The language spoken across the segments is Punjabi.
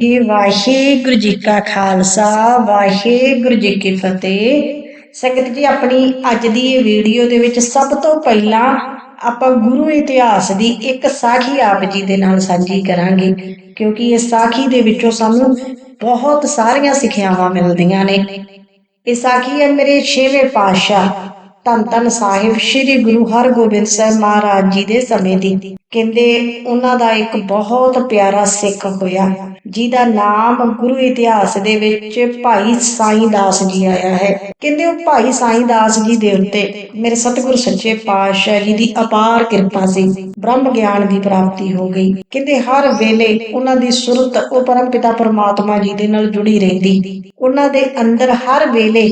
ਇਹ ਵਾਹਿਗੁਰੂ ਜੀ ਕਾ ਖਾਲਸਾ, ਵਾਹਿਗੁਰੂ ਜੀ ਕੀ ਫਤਿਹ। ਸੰਗਤ ਜੀ, ਆਪਣੀ ਅੱਜ ਦੀ ਇਹ ਵੀਡੀਓ ਦੇ ਵਿੱਚ ਸਭ ਤੋਂ ਪਹਿਲਾਂ ਆਪਾਂ ਗੁਰੂ ਇਤਿਹਾਸ ਦੀ ਇੱਕ ਸਾਖੀ ਆਪ ਜੀ ਦੇ ਨਾਲ ਸਾਂਝੀ ਕਰਾਂਗੇ, ਕਿਉਂਕਿ ਇਹ ਸਾਖੀ ਦੇ ਵਿੱਚੋਂ ਸਾਨੂੰ ਬਹੁਤ ਸਾਰੀਆਂ ਸਿੱਖਿਆਵਾਂ ਮਿਲਦੀਆਂ ਨੇ। ਇਹ ਸਾਖੀ ਹੈ ਮੇਰੇ ਛੇਵੇਂ ਪਾਤਸ਼ਾਹ ਧੰਨ ਧੰਨ ਸਾਹਿਬ ਸ੍ਰੀ ਗੁਰੂ ਹਰਗੋਬਿੰਦ ਸਾਹਿਬ ਮਹਾਰਾਜ ਜੀ ਦੇ ਸਮੇਂ ਦੀ। ਕਹਿੰਦੇ ਉਹਨਾਂ ਦਾ ਇੱਕ ਬਹੁਤ ਪਿਆਰਾ ਸਿੱਖ ਹੋਇਆ, ਜਿਹਦਾ ਨਾਮ ਗੁਰੂ ਇਤਿਹਾਸ ਦੇ ਵਿੱਚ ਭਾਈ ਸਾਈਂ ਦਾਸ ਜੀ ਆਇਆ ਹੈ। ਕਹਿੰਦੇ ਉਹ ਭਾਈ ਸਾਈਂ ਦਾਸ ਜੀ ਦੇ ਉੱਤੇ ਮੇਰੇ ਸਤਿਗੁਰ ਸੱਚੇ ਪਾਤਸ਼ਾਹ ਜੀ ਦੀ ਅਪਾਰ ਕਿਰਪਾ ਸੀ, ਬ੍ਰਹਮ ਗਿਆਨ ਦੀ ਪ੍ਰਾਪਤੀ ਹੋ ਗਈ। ਕਹਿੰਦੇ ਹਰ ਵੇਲੇ ਉਹਨਾਂ ਦੀ ਸੁਰਤ ਉਹ ਪਰਮ ਪਿਤਾ ਪਰਮਾਤਮਾ ਜੀ ਦੇ ਨਾਲ ਜੁੜੀ ਰਹਿੰਦੀ। ਉਹਨਾਂ ਦੇ ਅੰਦਰ ਹਰ ਵੇਲੇ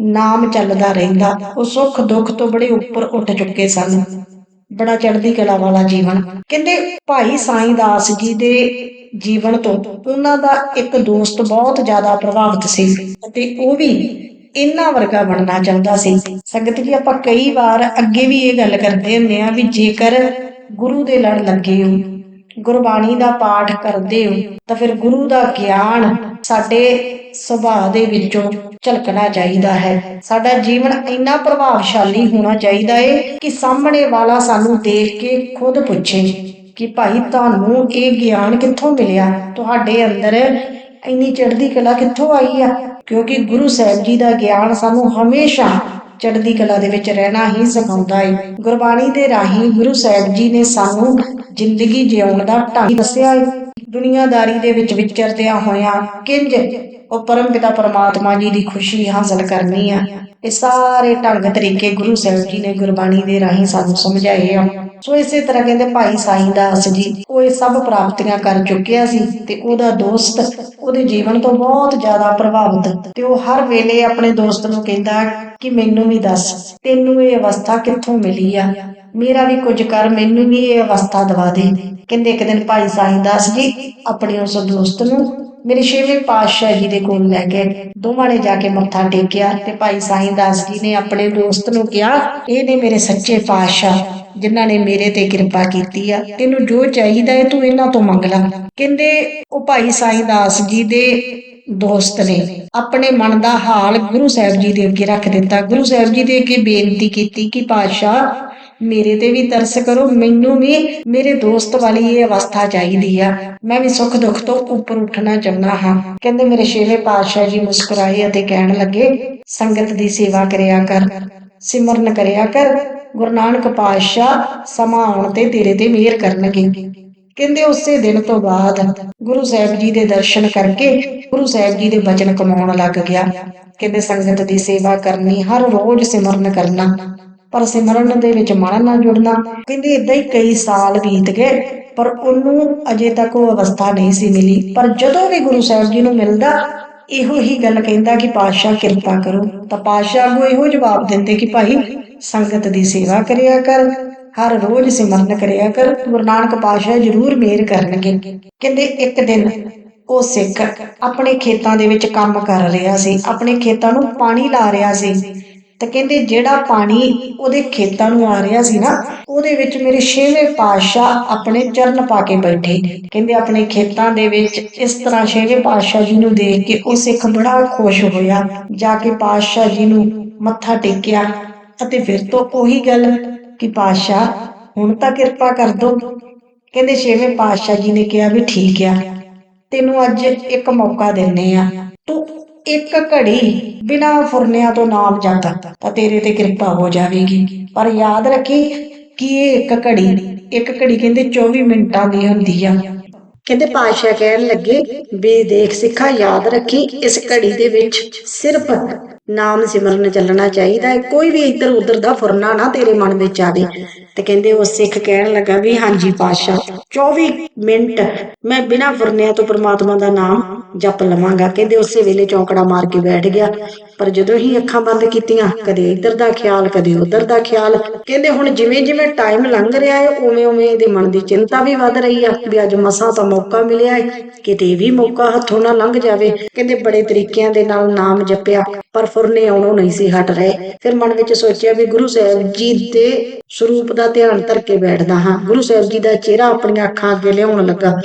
ਨਾਮ ਚੱਲਦਾ ਰਹਿੰਦਾ। ਉਹ ਸੁੱਖ ਦੁੱਖ ਤੋਂ ਬੜੇ ਉੱਪਰ ਉੱਠ ਚੁੱਕੇ ਸਨ। ਬੜਾ ਚੜ੍ਹਦੀ ਕਲਾ ਵਾਲਾ ਜੀਵਨ। ਕਹਿੰਦੇ ਭਾਈ ਸਾਈਂ ਦਾਸ ਜੀ ਦੇ ਜੀਵਨ ਤੋਂ ਉਹਨਾਂ ਦਾ ਇੱਕ ਦੋਸਤ ਬਹੁਤ ਜ਼ਿਆਦਾ ਪ੍ਰਭਾਵਿਤ ਸੀ ਅਤੇ ਉਹ ਵੀ ਇਹਨਾਂ ਵਰਗਾ ਬਣਨਾ ਚਾਹੁੰਦਾ ਸੀ। ਸੰਗਤ ਜੀ, ਆਪਾਂ ਕਈ ਵਾਰ ਅੱਗੇ ਵੀ ਇਹ ਗੱਲ ਕਰਦੇ ਹੁੰਦੇ ਆ ਵੀ ਜੇਕਰ ਗੁਰੂ ਦੇ ਲੜ ਲੱਗੇ ਹੋ ਗੁਰਬਾਣੀ ਦਾ ਪਾਠ ਕਰਦੇ ਹੋ, ਤਾਂ ਫਿਰ ਗੁਰੂ ਦਾ ਗਿਆਨ ਸਾਡੇ ਸੁਭਾਅ ਦੇ ਵਿੱਚੋਂ ਝਲਕਣਾ ਚਾਹੀਦਾ ਹੈ। ਸਾਡਾ ਜੀਵਨ ਇੰਨਾ ਪ੍ਰਭਾਵਸ਼ਾਲੀ ਹੋਣਾ ਚਾਹੀਦਾ ਹੈ ਕਿ ਸਾਹਮਣੇ ਵਾਲਾ ਸਾਨੂੰ ਦੇਖ ਕੇ ਖੁਦ ਪੁੱਛੇ ਕਿ ਭਾਈ ਤੁਹਾਨੂੰ ਇਹ ਗਿਆਨ ਕਿੱਥੋਂ ਮਿਲਿਆ? ਤੁਹਾਡੇ ਅੰਦਰ ਇੰਨੀ ਚੜ੍ਹਦੀ ਕਲਾ ਕਿੱਥੋਂ ਆਈ ਆ? ਕਿਉਂਕਿ ਗੁਰੂ ਸਾਹਿਬ ਜੀ ਦਾ ਗਿਆਨ ਸਾਨੂੰ ਹਮੇਸ਼ਾ ਚੜ੍ਹਦੀ ਕਲਾ ਦੇ ਵਿੱਚ ਰਹਿਣਾ ਹੀ ਸਿਖਾਉਂਦਾ ਹੈ ਗੁਰਬਾਣੀ ਦੇ ਰਾਹੀਂ ਗੁਰੂ ਸਾਹਿਬ ਜੀ ਨੇ ਸਾਨੂੰ ਜ਼ਿੰਦਗੀ ਜਿਉਣ ਦਾ ਢੰਗ ਦੱਸਿਆ ਹੈ ਦੁਨੀਆਦਾਰੀ ਦੇ ਵਿੱਚ ਵਿਚਰਦਿਆਂ ਹੋਇਆਂ ਕਿੰਜ ਉਹ ਪਰਮ ਪਿਤਾ ਪਰਮਾਤਮਾ ਜੀ ਦੀ ਖੁਸ਼ੀ ਹਾਸਲ ਕਰਨੀ ਆ। ਇਹ ਸਾਰੇ ਢੰਗ ਤਰੀਕੇ ਗੁਰੂ ਸਾਹਿਬ ਜੀ ਨੇ ਗੁਰਬਾਣੀ ਦੇ ਰਾਹੀਂ ਸਾਨੂੰ ਸਮਝਾਏ ਆ। ਸੋ ਇਸੇ ਤਰ੍ਹਾਂ ਕਹਿੰਦੇ ਭਾਈ ਸਾਈਂ ਦਾਸ ਜੀ, ਉਹ ਇਹ ਸਭ ਪ੍ਰਾਪਤੀਆਂ ਕਰ ਚੁੱਕਿਆ ਸੀ ਤੇ ਉਹਦਾ ਦੋਸਤ ਉਹਦੇ ਜੀਵਨ ਤੋਂ ਬਹੁਤ ਜ਼ਿਆਦਾ ਪ੍ਰਭਾਵਿਤ ਤੇ ਉਹ ਹਰ ਵੇਲੇ ਆਪਣੇ ਦੋਸਤ ਨੂੰ ਕਹਿੰਦਾ ਕਿ ਮੈਨੂੰ ਵੀ ਦੱਸ, ਤੈਨੂੰ ਇਹ ਅਵਸਥਾ ਕਿੱਥੋਂ ਮਿਲੀ ਆ? ਮੇਰਾ ਵੀ ਕੁਝ ਕਰ, ਮੈਨੂੰ ਵੀ ਇਹ ਅਵਸਥਾ ਦਵਾ ਦੇ। ਕਹਿੰਦੇ ਇੱਕ ਦਿਨ ਭਾਈ ਸਾਈਂ ਦਾਸ ਜੀ ਆਪਣੇ ਉਸ ਦੋਸਤ ਨੂੰ ਮੇਰੇ ਛੇਵੇਂ ਪਾਤਸ਼ਾਹ ਜੀ ਦੇ ਕੋਲ ਲੈ ਗਏ ਦੋਵਾਂ ਨੇ ਜਾ ਕੇ ਮੱਥਾ ਟੇਕਿਆ ਤੇ ਭਾਈ ਸਾਈਂ ਦਾਸ ਜੀ ਨੇ ਆਪਣੇ ਦੋਸਤ ਨੂੰ ਕਿਹਾ, ਇਹ ਨੇ ਮੇਰੇ ਸੱਚੇ ਪਾਤਸ਼ਾਹ, ਜਿਨ੍ਹਾਂ ਨੇ ਮੇਰੇ ਤੇ ਕਿਰਪਾ ਕੀਤੀ ਆ। ਤੈਨੂੰ ਜੋ ਚਾਹੀਦਾ ਹੈ ਤੂੰ ਇਹਨਾਂ ਤੋਂ ਮੰਗ ਲੈ। ਕਹਿੰਦੇ ਉਹ ਭਾਈ ਸਾਈਂ ਦਾਸ ਜੀ ਦੇ ਦੋਸਤ ਨੇ ਆਪਣੇ ਮਨ ਦਾ ਹਾਲ ਗੁਰੂ ਸਾਹਿਬ ਜੀ ਦੇ ਅੱਗੇ ਰੱਖ ਦਿੱਤਾ। ਗੁਰੂ ਸਾਹਿਬ ਜੀ ਦੇ ਅੱਗੇ ਬੇਨਤੀ ਕੀਤੀ ਕਿ ਪਾਤਸ਼ਾਹ ਮੇਰੇ ਤੇ ਵੀ ਤਰਸ ਕਰੋ, ਮੈਨੂੰ ਵੀ। ਮੇਰੇ ਦੋਸਤ ਵਾਲੀ ਇਹ ਅਵਸਥਾ ਚਾਹੀਦੀ ਆ। ਮੈਂ ਵੀ ਸੁੱਖ ਦੁੱਖ ਤੋਂ ਉੱਪਰ ਉੱਠਣਾ ਚਾਹੁੰਦਾ ਹਾਂ। ਕਹਿੰਦੇ ਮੇਰੇ ਛੇਵੇਂ ਪਾਤਸ਼ਾਹ ਜੀ ਮੁਸਕਰਾਏ ਅਤੇ ਕਹਿਣ ਲੱਗੇ, ਸੰਗਤ ਦੀ ਸੇਵਾ ਕਰਿਆ ਕਰ, ਸਿਮਰਨ ਕਰਿਆ ਕਰ। ਗੁਰੂ ਨਾਨਕ ਪਾਤਸ਼ਾਹ ਸਮਾਂ ਆਉਣ ਤੇ ਤੇਰੇ ਤੇ ਮਿਹਰ ਕਰਨਗੇ। ਕਹਿੰਦੇ ਉਸੇ ਦਿਨ ਤੋਂ ਬਾਅਦ ਗੁਰੂ ਸਾਹਿਬ ਜੀ ਦੇ ਦਰਸ਼ਨ ਕਰਕੇ ਗੁਰੂ ਸਾਹਿਬ ਜੀ ਦੇ ਬਚਨ ਕਮਾਉਣ ਲੱਗ ਗਿਆ। ਕਹਿੰਦੇ ਸੰਗਤ ਦੀ ਸੇਵਾ ਕਰਨੀ, ਹਰ ਰੋਜ਼ ਸਿਮਰਨ ਕਰਨਾ। ਪਰ ਸਿਮਰਨ ਦੇ ਵਿੱਚ ਮਨ ਨਾ ਜੁੜਨਾ। ਕਹਿੰਦੇ ਇਦਾਂ ਹੀ ਕਈ ਸਾਲ ਬੀਤ ਗਏ, ਪਰ ਉਹਨੂੰ ਅਜੇ ਤੱਕ ਉਹ ਅਵਸਥਾ ਨਹੀਂ ਸੀ ਮਿਲੀ। ਪਰ ਜਦੋਂ ਵੀ ਗੁਰੂ ਸਾਹਿਬ ਜੀ ਨੂੰ ਮਿਲਦਾ, ਇਹੋ ਹੀ ਗੱਲ ਕਹਿੰਦਾ ਕਿ ਪਾਤਸ਼ਾਹ ਕਿਰਪਾ ਕਰੋ। ਤਾਂ ਪਾਤਸ਼ਾਹ ਨੂੰ ਇਹੋ ਜਵਾਬ ਦਿੰਦੇ ਕਿ ਭਾਈ, ਸੰਗਤ ਦੀ ਸੇਵਾ ਕਰਿਆ ਕਰ, ਹਰ ਰੋਜ਼ ਸਿਮਰਨ ਕਰਿਆ ਕਰ, ਗੁਰੂ ਨਾਨਕ ਪਾਤਸ਼ਾਹ ਜ਼ਰੂਰ ਮਿਹਰ ਕਰਨਗੇ। ਕਹਿੰਦੇ ਇੱਕ ਦਿਨ ਉਹ ਸਿੱਖ ਆਪਣੇ ਖੇਤਾਂ ਦੇ ਵਿੱਚ ਕੰਮ ਕਰ ਰਿਹਾ ਸੀ, ਆਪਣੇ ਖੇਤਾਂ ਨੂੰ ਪਾਣੀ ਲਾ ਰਿਹਾ ਸੀ। ਤੇ ਕਹਿੰਦੇ ਜਿਹੜਾ ਪਾਣੀ ਉਹਦੇ ਖੇਤਾਂ ਨੂੰ ਆ ਰਿਹਾ ਸੀ ਨਾ, ਉਹਦੇ ਵਿੱਚ ਮੇਰੇ ਛੇਵੇਂ ਪਾਤਸ਼ਾਹ ਆਪਣੇ ਚਰਨ ਪਾ ਕੇ ਬੈਠੇ। ਕਹਿੰਦੇ ਆਪਣੇ ਖੇਤਾਂ ਦੇ ਵਿੱਚ ਇਸ ਤਰ੍ਹਾਂ ਛੇਵੇਂ ਪਾਤਸ਼ਾਹ ਜੀ ਨੂੰ ਦੇਖ ਕੇ ਉਹ ਸਿੱਖ ਬੜਾ ਖੁਸ਼ ਹੋਇਆ। ਜਾ ਕੇ ਪਾਤਸ਼ਾਹ ਜੀ ਨੂੰ ਮੱਥਾ ਟੇਕਿਆ ਅਤੇ ਫਿਰ ਤੋਂ ਉਹੀ ਗੱਲ ਕਿ ਪਾਤਸ਼ਾਹ, ਹੁਣ ਤਾਂ ਕਿਰਪਾ ਕਰ ਦੋ। ਕਹਿੰਦੇ ਛੇਵੇਂ ਪਾਤਸ਼ਾਹ ਜੀ ਨੇ ਕਿਹਾ ਵੀ ਠੀਕ ਆ, ਤੈਨੂੰ ਅੱਜ ਇੱਕ ਮੌਕਾ ਦਿੰਨੇ ਆ। ਤੂੰ ਇੱਕ ਘੜੀ ਬਿਨਾ ਫੁਰਨਿਆਂ ਤੋਂ ਨਾਮ ਜਪ ਤਾਂ ਤੇਰੇ ਤੇ ਕਿਰਪਾ ਹੋ ਜਾਵੇਗੀ। ਪਰ ਯਾਦ ਰੱਖੀ ਕਿ ਇਹ ਇੱਕ ਘੜੀ ਇੱਕ ਘੜੀ ਕਹਿੰਦੇ 24 ਮਿੰਟਾਂ ਦੀ ਹੁੰਦੀ ਆ। ਕਹਿੰਦੇ ਪਾਤਸ਼ਾਹ ਕਹਿਣ ਲੱਗੇ ਵੀ ਦੇਖ ਸਿੱਖਾ, ਯਾਦ ਰੱਖੀ ਇਸ ਘੜੀ ਦੇ ਵਿੱਚ ਸਿਰਫ ਨਾਮ ਸਿਮਰਨ ਚੱਲਣਾ ਚਾਹੀਦਾ ਹੈ। ਕੋਈ ਵੀ ਇੱਧਰ ਉੱਧਰ ਦਾ ਫੁਰਨਾ ਨਾ ਤੇਰੇ ਮਨ ਵਿੱਚ ਆਵੇ। ਤੇ ਕਹਿੰਦੇ ਉਹ ਸਿੱਖ ਕਹਿਣ ਲੱਗਾ ਵੀ ਹਾਂਜੀ ਪਾਤਸ਼ਾਹ 24 ਮਿੰਟ ਮੈਂ ਬਿਨਾਂ ਫੁਰਨਿਆਂ ਤੋਂ ਪ੍ਰਮਾਤਮਾ ਦਾ ਨਾਮ ਜਪ ਲਵਾਂਗਾ। ਕਹਿੰਦੇ ਉਸੇ ਵੇਲੇ ਚੌਂਕੜਾ ਮਾਰ ਕੇ ਬੈਠ ਗਿਆ। ਪਰ ਜਦੋਂ ਹੀ ਅੱਖਾਂ ਬੰਦ ਕੀਤੀਆਂ, ਕਦੇ ਇੱਧਰ ਦਾ ਖਿਆਲ, ਕਦੇ ਉੱਧਰ ਦਾ ਖਿਆਲ। ਕਹਿੰਦੇ ਹੁਣ ਜਿਵੇਂ ਜਿਵੇਂ ਟਾਈਮ ਲੰਘ ਰਿਹਾ ਹੈ, ਉਵੇਂ ਉਵੇਂ ਇਹਦੇ ਮਨ ਦੀ ਚਿੰਤਾ ਵੀ ਵੱਧ ਰਹੀ ਆ ਵੀ ਅੱਜ ਮਸਾਂ ਤਾਂ ਮੌਕਾ ਮਿਲਿਆ ਹੈ। ਕਿਤੇ ਵੀ ਮੌਕਾ ਹੱਥੋਂ ਨਾ ਲੰਘ ਜਾਵੇ। ਕਹਿੰਦੇ ਬੜੇ ਤਰੀਕਿਆਂ ਦੇ ਨਾਲ ਨਾਮ ਜਪਿਆ। ਪਰ ਫੁਰਨੇ ਆਉਣੋਂ ਨਹੀਂ ਸੀ ਹਟ ਰਹੇ। ਫਿਰ ਮਨ ਵਿੱਚ ਸੋਚਿਆ ਵੀ ਗੁਰੂ ਸਾਹਿਬ ਜੀ ਦੇ ਸਰੂਪ ਦਾ ਧਿਆਨ ਧਰ ਕੇ ਬੈਠਦਾ ਹਾਂ। ਗੁਰੂ ਸਾਹਿਬ ਜੀ ਦਾ ਚਿਹਰਾ ਆਪਣੀਆਂ ਅੱਖਾਂ ਅੱਗੇ ਲਿਆਉਣ ਲੱਗਾ।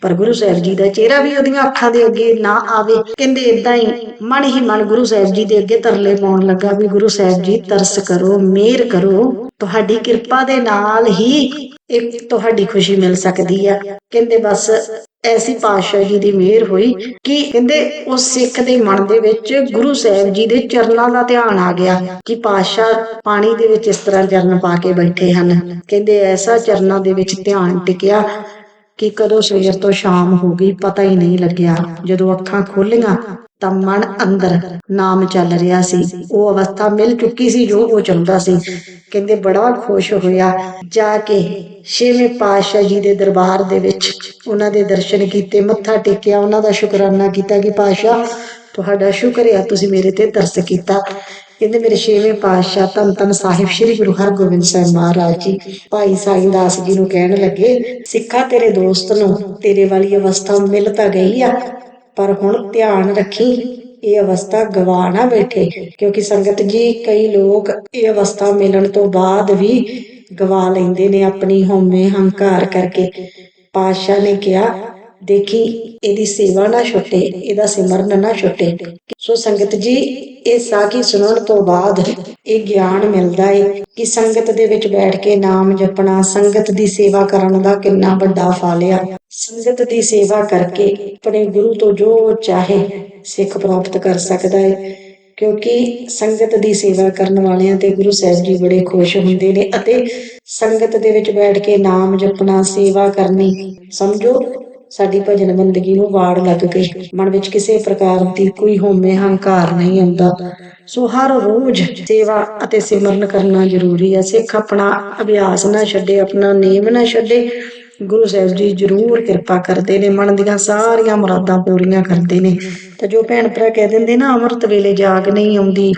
ਪਰ ਗੁਰੂ ਸਾਹਿਬ ਜੀ ਦਾ ਚਿਹਰਾ ਵੀ ਉਹਦੀਆਂ ਅੱਖਾਂ ਦੇ ਅੱਗੇ ਨਾ ਆਵੇ। ਕਹਿੰਦੇ ਇਦਾਂ ਹੀ ਮਨ ਹੀ ਮਨ ਗੁਰੂ ਸਾਹਿਬ ਜੀ ਦੇ ਅੱਗੇ ਤਰਲੇ ਪਾਉਣ ਲੱਗਾ ਵੀ ਗੁਰੂ ਸਾਹਿਬ ਜੀ ਤਰਸ ਕਰੋ, ਮਿਹਰ ਕਰੋ। ਤੁਹਾਡੀ ਕਿਰਪਾ ਦੇ ਨਾਲ ਹੀ ਇੱਕ ਤੁਹਾਡੀ ਖੁਸ਼ੀ ਮਿਲ ਸਕਦੀ ਆ। ਕਹਿੰਦੇ ਬਸ ਐਸੀ ਪਾਤਸ਼ਾਹ ਜੀ ਦੀ ਮਿਹਰ ਹੋਈ ਕਿ ਕਹਿੰਦੇ ਉਸ ਸਿੱਖ ਦੇ ਮਨ ਦੇ ਵਿੱਚ ਗੁਰੂ ਸਾਹਿਬ ਜੀ ਦੇ ਚਰਨਾਂ ਦਾ ਧਿਆਨ ਆ ਗਿਆ ਕਿ ਪਾਤਸ਼ਾਹ ਪਾਣੀ ਦੇ ਵਿੱਚ ਇਸ ਤਰ੍ਹਾਂ ਚਰਨ ਪਾ ਕੇ ਬੈਠੇ ਹਨ। ਕਹਿੰਦੇ ਐਸਾ ਚਰਨਾਂ ਦੇ ਵਿੱਚ ਧਿਆਨ ਟਿਕਿਆ ਕਿ ਕਦੋਂ ਸਵੇਰ ਤੋਂ ਸ਼ਾਮ ਹੋ ਗਈ ਪਤਾ ਹੀ ਨਹੀਂ ਲੱਗਿਆ। ਜਦੋਂ ਅੱਖਾਂ ਖੋਲੀਆਂ ਤਾਂ ਮਨ ਅੰਦਰ ਨਾਮ ਚੱਲ ਰਿਹਾ ਸੀ। ਉਹ ਅਵਸਥਾ ਮਿਲ ਚੁੱਕੀ ਸੀ ਜੋ ਉਹ ਚਾਹੁੰਦਾ ਸੀ। ਕਹਿੰਦੇ ਬੜਾ ਖੁਸ਼ ਹੋਇਆ। ਜਾ ਕੇ ਛੇਵੇਂ ਪਾਤਸ਼ਾਹ ਜੀ ਦੇ ਦਰਬਾਰ ਦੇ ਵਿੱਚ ਉਹਨਾਂ ਦੇ ਦਰਸ਼ਨ ਕੀਤੇ, ਮੱਥਾ ਟੇਕਿਆ, ਉਹਨਾਂ ਦਾ ਸ਼ੁਕਰਾਨਾ ਕੀਤਾ ਕਿ ਪਾਤਸ਼ਾਹ, ਤੁਹਾਡਾ ਸ਼ੁਕਰ ਹੈ, ਤੁਸੀਂ ਮੇਰੇ ਤੇ ਤਰਸ ਕੀਤਾ। ਕਹਿੰਦੇ ਮੇਰੇ ਛੇਵੇਂ ਪਾਤਸ਼ਾਹ ਧੰਨ ਧੰਨ ਸਾਹਿਬ ਸ੍ਰੀ ਗੁਰੂ ਹਰਗੋਬਿੰਦ ਸਾਹਿਬ ਮਹਾਰਾਜ ਜੀ, ਭਾਈ ਸਾਈਂ ਦਾਸ ਜੀ ਨੂੰ ਕਹਿਣ ਲੱਗੇ, ਸਿੱਖਾ ਤੇਰੇ ਦੋਸਤ ਨੂੰ ਤੇਰੇ ਵਾਲੀ ਅਵਸਥਾ ਮਿਲ ਤਾਂ ਗਈ ਆ, ਪਰ ਹੁਣ ਧਿਆਨ ਰੱਖੀ, ਇਹ ਅਵਸਥਾ ਗਵਾ ਨਾ ਬੈਠੇ, ਕਿਉਂਕਿ ਸੰਗਤ ਜੀ ਕਈ ਲੋਕ ਇਹ ਅਵਸਥਾ ਮਿਲਣ ਤੋਂ ਬਾਅਦ ਵੀ ਗਵਾ ਲੈਂਦੇ ਨੇ ਆਪਣੀ ਹਉਮੈ ਹੰਕਾਰ ਕਰਕੇ। ਪਾਤਸ਼ਾਹ ਨੇ ਕਿਹਾ ਦੇਖੀ, ਇਹਦੀ ਸੇਵਾ ਨਾ ਛੁੱਟੇ, ਇਹਦਾ ਸਿਮਰਨ ਨਾ ਛੁੱਟੇ। ਸੋ ਸੰਗਤ ਜੀ, ਇਹ ਸਾਖੀ ਸੁਣਨ ਤੋਂ ਬਾਅਦ ਇਹ ਗਿਆਨ ਮਿਲਦਾ ਹੈ ਕਿ ਸੰਗਤ ਦੇ ਵਿੱਚ ਬੈਠ ਕੇ ਨਾਮ ਜਪਣਾ, ਸੰਗਤ ਦੀ ਸੇਵਾ ਕਰਨ ਦਾ ਕਿੰਨਾ ਵੱਡਾ ਫਲ ਆ। ਸੰਗਤ ਦੀ ਸੇਵਾ ਕਰਕੇ ਆਪਣੇ ਗੁਰੂ ਤੋਂ ਜੋ ਚਾਹੇ ਸਿੱਖ ਪ੍ਰਾਪਤ ਕਰ ਸਕਦਾ ਹੈ ਕਿਉਂਕਿ ਸੰਗਤ ਦੀ ਸੇਵਾ ਕਰਨ ਵਾਲਿਆਂ ਤੇ ਗੁਰੂ ਸਾਹਿਬ ਜੀ ਬੜੇ ਖੁਸ਼ ਹੁੰਦੇ ਨੇ ਅਤੇ ਸੰਗਤ ਦੇ ਵਿੱਚ ਬੈਠ ਕੇ ਨਾਮ ਜਪਣਾ, ਸੇਵਾ ਕਰਨੀ, ਸਮਝੋ ਸਾਡੀ ਭਜਨ ਬੰਦਗੀ ਨੂੰ ਵਾੜ ਲੱਗ ਗਈ। ਮਨ ਵਿੱਚ ਕਿਸੇ ਪ੍ਰਕਾਰ ਦੀ ਕੋਈ ਹਉਮੈ ਹੰਕਾਰ ਨਹੀਂ ਆਉਂਦਾ। ਸੋ ਹਰ ਰੋਜ਼ ਸੇਵਾ ਅਤੇ ਸਿਮਰਨ ਕਰਨਾ ਜ਼ਰੂਰੀ ਹੈ। ਸਿੱਖ ਆਪਣਾ ਅਭਿਆਸ ਨਾ ਛੱਡੇ, ਆਪਣਾ ਨੇਮ ਨਾ ਛੱਡੇ। ਗੁਰੂ ਸਾਹਿਬ ਜੀ ਜ਼ਰੂਰ ਕਿਰਪਾ ਕਰਦੇ ਨੇ। ਮਨ ਦੀਆਂ ਸਾਰੀਆਂ ਮੁਰਾਦਾਂ ਪੂਰੀਆਂ ਕਰਦੇ ਨੇ। ਤੇ ਜੋ ਭੈਣ ਭਰਾ ਕਹਿ ਦਿੰਦੇ ਨਾ, ਅੰਮ੍ਰਿਤ ਵੇਲੇ ਜਾਗ ਨਹੀਂ ਆਉਂਦੀ।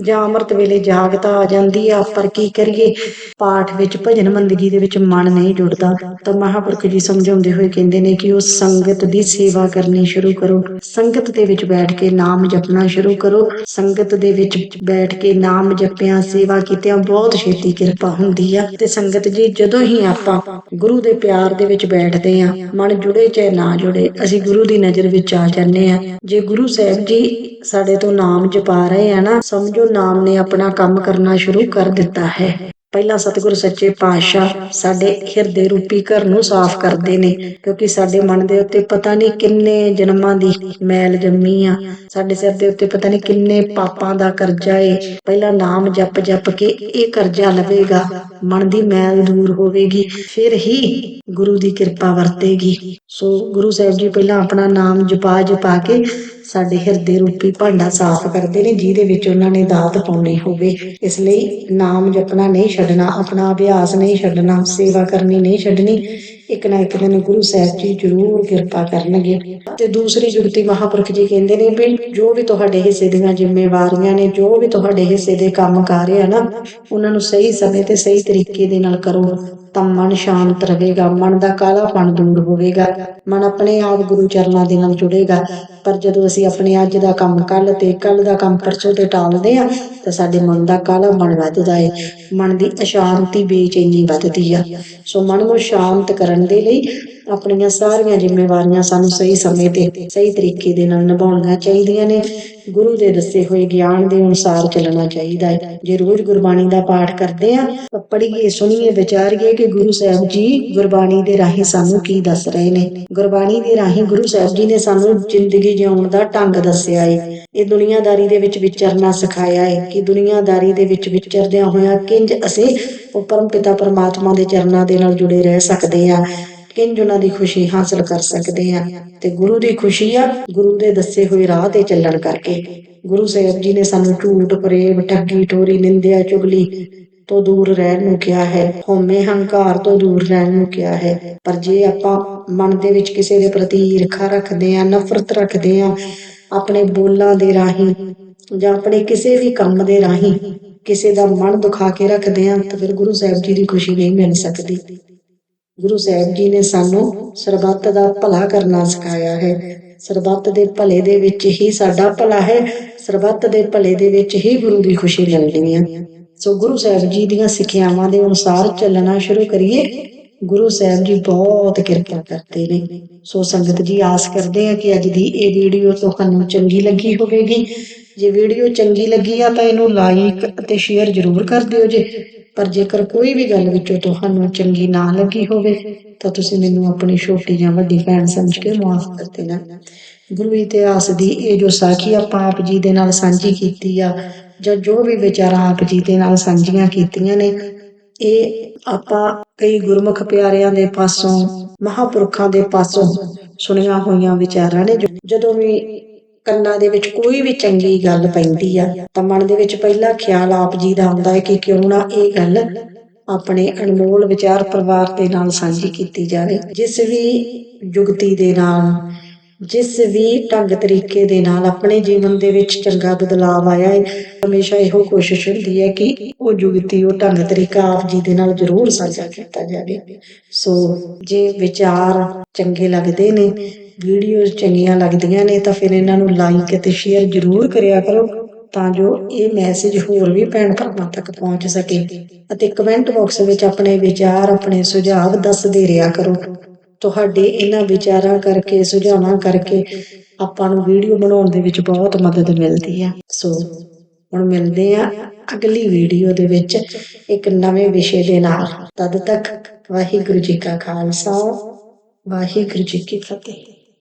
ਜਾਂ ਅੰਮ੍ਰਿਤ ਵੇਲੇ ਜਾਗਤਾ ਆ ਜਾਂਦੀ ਆ, ਪਰ ਕੀ ਕਰੀਏ? ਪਾਠ ਵਿੱਚ ਭਜਨ ਮੰਦਗੀ ਦੇ ਵਿੱਚ ਮਨ ਨਹੀਂ ਜੁੜਦਾ। ਤਾਂ ਮਹਾਪੁਰਖ ਜੀ ਸਮਝਾਉਂਦੇ ਹੋਏ ਕਹਿੰਦੇ ਨੇ ਕਿ ਉਸ ਸੰਗਤ ਦੀ ਸੇਵਾ ਕਰਨੀ ਸ਼ੁਰੂ ਕਰੋ। ਸੰਗਤ ਦੇ ਵਿੱਚ ਬੈਠ ਕੇ ਨਾਮ ਜਪਣਾ ਸ਼ੁਰੂ ਕਰੋ। ਸੰਗਤ ਦੇ ਵਿੱਚ ਬੈਠ ਕੇ ਨਾਮ ਜਪਿਆਂ, ਸੇਵਾ ਕੀਤਿਆਂ ਬਹੁਤ ਛੇਤੀ ਕਿਰਪਾ ਹੁੰਦੀ ਆ। ਤੇ ਸੰਗਤ ਜੀ, ਜਦੋਂ ਹੀ ਆਪਾਂ ਗੁਰੂ ਦੇ ਪਿਆਰ ਦੇ ਵਿੱਚ ਬੈਠਦੇ ਆ, ਮਨ ਜੁੜੇ ਚਾਹੇ ਨਾ ਜੁੜੇ, ਅਸੀਂ ਗੁਰੂ ਦੀ ਨਜ਼ਰ ਵਿੱਚ ਆ ਜਾਂਦੇ ਆ। ਜੇ ਗੁਰੂ ਸਾਹਿਬ ਜੀ ਸਾਡੇ ਤੋਂ ਨਾਮ ਜਪਾ ਰਹੇ ਆ ਨਾ, ਸਮਝੋ ਨਾਮ ਨੇ ਆਪਣਾ ਕੰਮ ਕਰਨਾ ਸ਼ੁਰੂ ਕਰ ਦਿੱਤਾ ਹੈ। ਪਹਿਲਾਂ ਸਤਿਗੁਰ ਸੱਚੇ ਪਾਤਸ਼ਾਹ ਸਾਡੇ ਹਿਰਦੇ ਰੂਪੀ ਘਰ ਨੂੰ ਸਾਫ਼ ਕਰਦੇ ਨੇ, ਕਿਉਂਕਿ ਸਾਡੇ ਮਨ ਦੇ ਉੱਤੇ ਪਤਾ ਨਹੀਂ ਕਿੰਨੇ ਜਨਮਾਂ ਦੀ ਮੈਲ ਜੰਮੀ ਆ। ਸਾਡੇ ਸਿਰ ਦੇ ਉੱਤੇ ਪਤਾ ਨਹੀਂ ਕਿੰਨੇ ਪਾਪਾਂ ਦਾ ਕਰਜ਼ਾ ਏ। ਪਹਿਲਾਂ ਨਾਮ ਜਪ ਜਪ ਕੇ ਇਹ ਕਰਜ਼ਾ ਲਵੇਗਾ, ਮਨ ਦੀ ਮੈਲ ਦੂਰ ਹੋਵੇਗੀ, ਫਿਰ ਹੀ ਗੁਰੂ ਦੀ ਕਿਰਪਾ ਵਰਤੇਗੀ। ਸੋ ਗੁਰੂ ਸਾਹਿਬ ਜੀ ਪਹਿਲਾਂ ਆਪਣਾ ਨਾਮ ਜਪਾ ਜਪਾ ਕੇ ਸਾਡੇ ਹਿਰਦੇ ਰੂਪੀ ਭਾਂਡਾ ਸਾਫ਼ ਕਰਦੇ ਨੇ, ਜਿਹਦੇ ਵਿੱਚ ਉਹਨਾਂ ਨੇ ਦਾਤ ਪਾਉਣੀ ਹੋਵੇ। ਇਸ ਲਈ ਨਾਮ ਜਪਣਾ ਨਹੀਂ ਛੱਡਣਾ ਆਪਣਾ ਅਭਿਆਸ ਨਹੀਂ ਛੱਡਣਾ, ਸੇਵਾ ਕਰਨੀ ਨਹੀਂ ਛੱਡਣੀ। ਇੱਕ ਨਾ ਇੱਕ ਦਿਨ ਗੁਰੂ ਸਾਹਿਬ ਜੀ ਜ਼ਰੂਰ ਕਿਰਪਾ ਕਰਨਗੇ। ਤੇ ਦੂਸਰੀ ਜੁਗਤੀ ਮਹਾਪੁਰਖ ਜੀ ਕਹਿੰਦੇ ਨੇ ਵੀ ਜੋ ਵੀ ਤੁਹਾਡੇ ਹਿੱਸੇ ਦੀਆਂ ਜ਼ਿੰਮੇਵਾਰੀਆਂ ਨੇ, ਜੋ ਵੀ ਤੁਹਾਡੇ ਹਿੱਸੇ ਦੇ ਕੰਮ ਕਾਰ ਆ ਨਾ, ਉਹਨਾਂ ਨੂੰ ਸਹੀ ਸਮੇਂ ਤੇ ਸਹੀ ਤਰੀਕੇ ਦੇ ਨਾਲ ਕਰੋ, ਤਾਂ ਮਨ ਸ਼ਾਂਤ ਰਹੇਗਾ, ਮਨ ਦਾ ਕਾਲਾਪਣ ਦੂਰ ਹੋਵੇਗਾ। ਮਨ ਆਪਣੇ ਆਪ ਗੁਰੂ ਚਰਨਾਂ ਦੇ ਨਾਲ ਜੁੜੇਗਾ। ਪਰ ਜਦੋਂ ਅਸੀਂ ਆਪਣੇ ਅੱਜ ਦਾ ਕੰਮ ਕੱਲ ਤੇ ਕੱਲ ਦਾ ਕੰਮ ਪਰਸੋਂ ਤੇ ਟਾਲਦੇ ਆ, ਤਾਂ ਸਾਡੇ ਮਨ ਦਾ ਕਾਲਾ ਮਨ ਵੱਧਦਾ ਹੈ ਮਨ ਦੀ ਅਸ਼ਾਂਤੀ ਬੇਚੈਨੀ ਵੱਧਦੀ ਆ। ਸੋ ਮਨ ਨੂੰ ਸ਼ਾਂਤ ਕਰਨ ਦੇ ਲਈ ਆਪਣੀਆਂ ਸਾਰੀਆਂ ਜ਼ਿੰਮੇਵਾਰੀਆਂ ਸਾਨੂੰ ਸਹੀ ਸਮੇਂ ਤੇ, ਸਹੀ ਤਰੀਕੇ ਦੇ ਨਾਲ ਨਿਭਾਉਣੀਆਂ ਚਾਹੀਦੀਆਂ ਨੇ। ਗੁਰੂ ਦੇ ਦੱਸੇ ਹੋਏ ਗਿਆਨ ਦੇ ਅਨੁਸਾਰ ਚੱਲਣਾ ਚਾਹੀਦਾ ਹੈ। ਜੇ ਰੋਜ਼ ਗੁਰਬਾਣੀ ਦਾ ਪਾਠ ਕਰਦੇ ਆ ਤਾਂ ਪੜ੍ਹੀਏ, ਸੁਣੀਏ, ਵਿਚਾਰੀਏ ਕਿ ਗੁਰੂ ਸਾਹਿਬ ਜੀ ਗੁਰਬਾਣੀ ਦੇ ਰਾਹੀਂ ਸਾਨੂੰ ਕੀ ਦੱਸ ਰਹੇ ਨੇ। ਗੁਰਬਾਣੀ ਦੇ ਰਾਹੀਂ ਗੁਰੂ ਸਾਹਿਬ ਜੀ ਨੇ ਸਾਨੂੰ ਜ਼ਿੰਦਗੀ ਜਿਉਣ ਦਾ ਢੰਗ ਦੱਸਿਆ ਹੈ ਇਹ ਦੁਨੀਆਦਾਰੀ ਦੇ ਵਿੱਚ ਵਿਚਰਨਾ ਸਿਖਾਇਆ ਹੈ ਕਿ ਦੁਨੀਆਦਾਰੀ ਦੇ ਵਿੱਚ ਵਿਚਰਦਿਆਂ ਹੋਇਆਂ ਕਿੰਜ ਅਸੀਂ ਉਹ ਪਰਮ ਪਿਤਾ ਪਰਮਾਤਮਾ ਦੇ ਚਰਨਾਂ ਦੇ ਨਾਲ ਜੁੜੇ ਰਹਿ ਸਕਦੇ ਆ ਕਿੰਜ ਉਹਨਾਂ ਦੀ ਖੁਸ਼ੀ ਹਾਸਲ ਕਰ ਸਕਦੇ ਆ? ਤੇ ਗੁਰੂ ਦੀ ਖੁਸ਼ੀ ਆ, ਗੁਰੂ ਦੇ ਦੱਸੇ ਹੋਏ ਰਾਹ ਤੇ ਚੱਲਣ ਕਰਕੇ। ਗੁਰੂ ਸਾਹਿਬ ਜੀ ਨੇ ਸਾਨੂੰ ਝੂਠ, ਪ੍ਰੇਮ, ਠੱਗੀ, ਠੋਰੀ, ਨਿੰਦਿਆ, ਚੁਗਲੀ ਤੋਂ ਦੂਰ ਰਹਿਣ ਨੂੰ ਕਿਹਾ ਹੈ। ਹਉਮੈ ਹੰਕਾਰ ਤੋਂ ਦੂਰ ਰਹਿਣ ਨੂੰ ਕਿਹਾ ਹੈ। ਪਰ ਜੇ ਆਪਾਂ ਮਨ ਦੇ ਵਿੱਚ ਕਿਸੇ ਦੇ ਪ੍ਰਤੀ ਈਰਖਾ ਰੱਖਦੇ ਆ, ਨਫ਼ਰਤ ਰੱਖਦੇ ਆ, ਆਪਣੇ ਬੋਲਾਂ ਦੇ ਰਾਹੀਂ ਜਾਂ ਆਪਣੇ ਕਿਸੇ ਵੀ ਕੰਮ ਦੇ ਰਾਹੀਂ ਕਿਸੇ ਦਾ ਮਨ ਦੁਖਾ ਕੇ ਰੱਖਦੇ ਆ, ਤਾਂ ਫਿਰ ਗੁਰੂ ਸਾਹਿਬ ਜੀ ਦੀ ਖੁਸ਼ੀ ਨਹੀਂ ਮਿਲ ਸਕਦੀ। ਗੁਰੂ ਸਾਹਿਬ ਜੀ ਨੇ ਸਾਨੂੰ ਸਰਬੱਤ ਦਾ ਭਲਾ ਕਰਨਾ ਸਿਖਾਇਆ ਹੈ। ਸਰਬੱਤ ਦੇ ਭਲੇ ਦੇ ਵਿੱਚ ਹੀ ਸਾਡਾ ਭਲਾ ਹੈ। ਸਰਬੱਤ ਦੇ ਭਲੇ ਦੇ ਵਿੱਚ ਹੀ ਗੁਰੂ ਦੀ ਖੁਸ਼ੀ ਮਿਲਣੀ ਹੈ। ਸੋ ਗੁਰੂ ਸਾਹਿਬ ਜੀ ਦੀਆਂ ਸਿੱਖਿਆਵਾਂ ਦੇ ਅਨੁਸਾਰ ਚੱਲਣਾ ਸ਼ੁਰੂ ਕਰੀਏ। ਗੁਰੂ ਸਾਹਿਬ ਜੀ ਬਹੁਤ ਕਿਰਪਾ ਕਰਦੇ ਨੇ। ਸੋ ਸੰਗਤ ਜੀ, ਆਸ ਕਰਦੇ ਆ ਕਿ ਅੱਜ ਦੀ ਇਹ ਵੀਡੀਓ ਤੁਹਾਨੂੰ ਚੰਗੀ ਲੱਗੀ ਹੋਵੇਗੀ। ਜੇ ਵੀਡੀਓ ਚੰਗੀ ਲੱਗੀ ਆ ਤਾਂ ਇਹਨੂੰ ਲਾਈਕ ਅਤੇ ਸ਼ੇਅਰ ਜ਼ਰੂਰ ਕਰ ਦਿਓ ਜੇ। ਪਰ ਜੇਕਰ ਕੋਈ ਵੀ ਗੱਲ ਵਿੱਚੋਂ ਤੁਹਾਨੂੰ ਚੰਗੀ ਨਾ ਲੱਗੀ ਹੋਵੇ, ਤਾਂ ਤੁਸੀਂ ਮੈਨੂੰ ਆਪਣੀ ਛੋਟੀ ਜਾਂ ਵੱਡੀ ਭੈਣ ਸਮਝ ਕੇ ਮਾਫ ਕਰ ਦੇਣਾ। ਗੁਰੂ ਇਤਿਹਾਸ ਦੀ ਇਹ ਜੋ ਸਾਖੀ ਆਪਾਂ ਆਪ ਜੀ ਦੇ ਨਾਲ ਸਾਂਝੀ ਕੀਤੀ ਆ, ਜਾਂ ਜੋ ਵੀ ਵਿਚਾਰਾਂ ਆਪ ਜੀ ਦੇ ਨਾਲ ਸਾਂਝੀਆਂ ਕੀਤੀਆਂ ਨੇ, ਇਹ ਆਪਾਂ ਕਈ ਗੁਰਮੁਖ ਪਿਆਰਿਆਂ ਦੇ ਪਾਸੋਂ, ਮਹਾਪੁਰਖਾਂ ਦੇ ਪਾਸੋਂ ਸੁਣੀਆਂ ਹੋਈਆਂ ਵਿਚਾਰਾਂ ਨੇ, ਜੋ- ਜਦੋਂ ਵੀ ਕੰਨਾਂ ਦੇ ਵਿੱਚ ਕੋਈ ਵੀ ਚੰਗੀ ਗੱਲ ਪੈਂਦੀ ਆ, ਤਾਂ ਮਨ ਦੇ ਵਿੱਚ ਪਹਿਲਾ ਖਿਆਲ ਆਪ ਜੀ ਦਾ ਆਉਂਦਾ ਹੈ ਕਿ ਕਿਉਂ ਨਾ ਇਹ ਗੱਲ ਆਪਣੇ ਅਨਮੋਲ ਵਿਚਾਰ ਪਰਿਵਾਰ ਦੇ ਨਾਲ ਸਾਂਝੀ ਕੀਤੀ ਜਾਵੇ। ਜਿਸ ਵੀ ਜੁਗਤੀ ਦੇ ਨਾਲ, ਜਿਸ ਵੀ ਢੰਗ ਤਰੀਕੇ ਦੇ ਨਾਲ ਆਪਣੇ ਜੀਵਨ ਦੇ ਵਿੱਚ ਚੰਗਾ ਬਦਲਾਅ ਆਇਆ ਹੈ, ਹਮੇਸ਼ਾ ਇਹੋ ਕੋਸ਼ਿਸ਼ ਹੁੰਦੀ ਹੈ ਕਿ ਉਹ ਜੁਗਤੀ, ਉਹ ਢੰਗ ਤਰੀਕਾ ਆਪ ਜੀ ਦੇ ਨਾਲ ਜ਼ਰੂਰ ਸਾਂਝਾ ਕੀਤਾ ਜਾਵੇ। ਸੋ ਜੇ ਵਿਚਾਰ ਚੰਗੇ ਲੱਗਦੇ ਨੇ ਵੀਡੀਓਜ਼ ਚੰਗੀਆਂ ਲੱਗਦੀਆਂ ਨੇ ਤਾਂ ਫਿਰ ਇਹਨਾਂ ਨੂੰ ਲਾਈਕ ਅਤੇ ਸ਼ੇਅਰ ਜ਼ਰੂਰ ਕਰਿਆ ਕਰੋ ਤਾਂ ਜੋ ਇਹ ਮੈਸੇਜ ਹੋਰ ਵੀ ਭੈਣ ਭਰਾਵਾਂ ਤੱਕ ਪਹੁੰਚ ਸਕੇ ਅਤੇ ਕਮੈਂਟ ਬਾਕਸ ਵਿੱਚ ਆਪਣੇ ਵਿਚਾਰ, ਆਪਣੇ ਸੁਝਾਅ ਦੱਸਦੇ ਰਿਹਾ ਕਰੋ। ਤੁਹਾਡੇ ਇਹਨਾਂ ਵਿਚਾਰਾਂ ਕਰਕੇ, ਸੁਝਾਵਾਂ ਕਰਕੇ ਆਪਾਂ ਨੂੰ ਵੀਡੀਓ ਬਣਾਉਣ ਦੇ ਵਿੱਚ ਬਹੁਤ ਮਦਦ ਮਿਲਦੀ ਆ। ਸੋ ਹੁਣ ਮਿਲਦੇ ਆ ਅਗਲੀ ਵੀਡੀਓ ਦੇ ਵਿੱਚ ਇੱਕ ਨਵੇਂ ਵਿਸ਼ੇ ਦੇ ਨਾਲ। ਤਦ ਤੱਕ ਵਾਹਿਗੁਰੂ ਜੀ ਕਾ ਖਾਲਸਾ, ਵਾਹਿਗੁਰੂ ਜੀ ਕੀ ਫਤਿਹ।